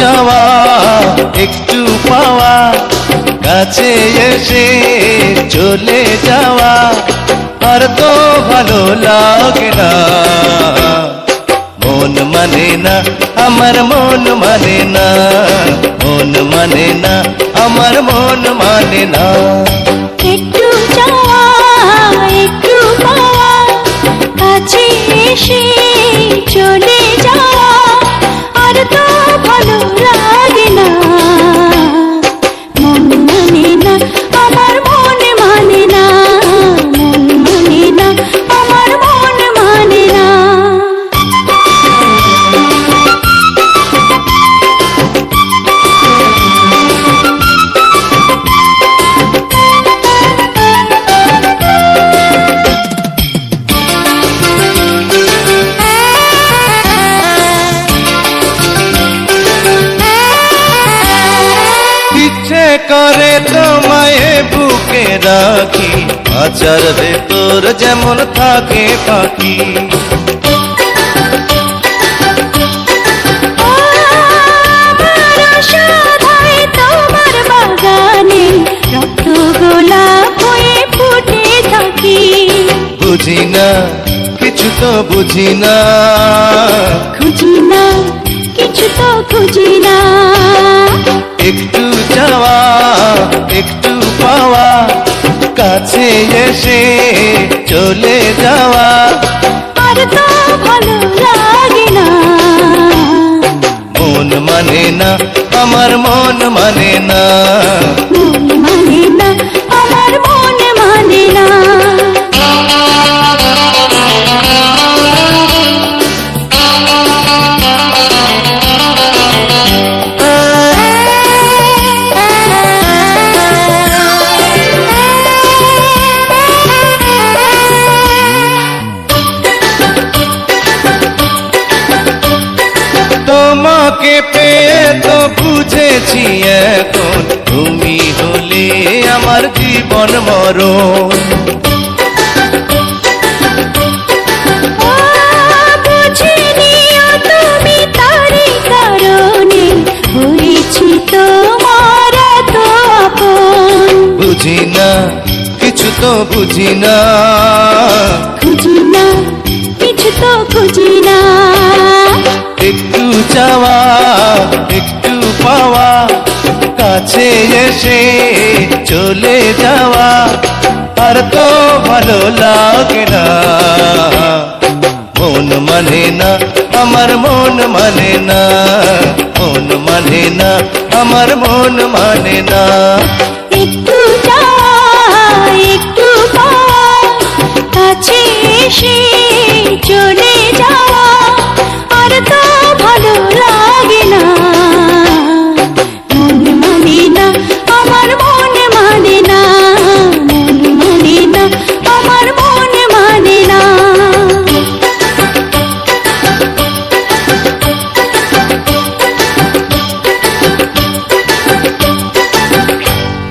চাওয়া একটু পাওয়া, কাছে এসে চলে যাওয়া, আর তো ভালো লাগে না। মন মানে না, আমার মন মানে না। মন মানে না, আমার মন মানে না। একটু যাওয়া, একটু পাওয়া, কাছে এসে করে তোমায় বুকে রাখি আচার ভেতর যেমন থাকে পাখি। আমার আশাধায় তোমার বাগানে রক্ত গোলাপ হয়ে ফুটে থাকি। বুঝি না কিছু তো বুঝি না। খুঁজি না কিছু তো খুঁজি না। একটু যাওয়া একটু পাওয়া কাছে এসে চলে যাওয়া। আর তো ভালো লাগে না। মন মানে না আমার মন মানে না। তোমাকে পেয়ে তো বুঝেছি এখন। তুমি হলে আমার জীবন মরণ। বুঝি না কিছু তো বুঝি না খুঁজি না কিছু তো খুঁজি না একটু যাওয়া কাছে এসে চলে যাওয়া আর তো ভালো লাগে না। মন মানে না, আমার মন মানে না। মন মানে না, আমার মন মানে না। একটু একটু কাছে এসে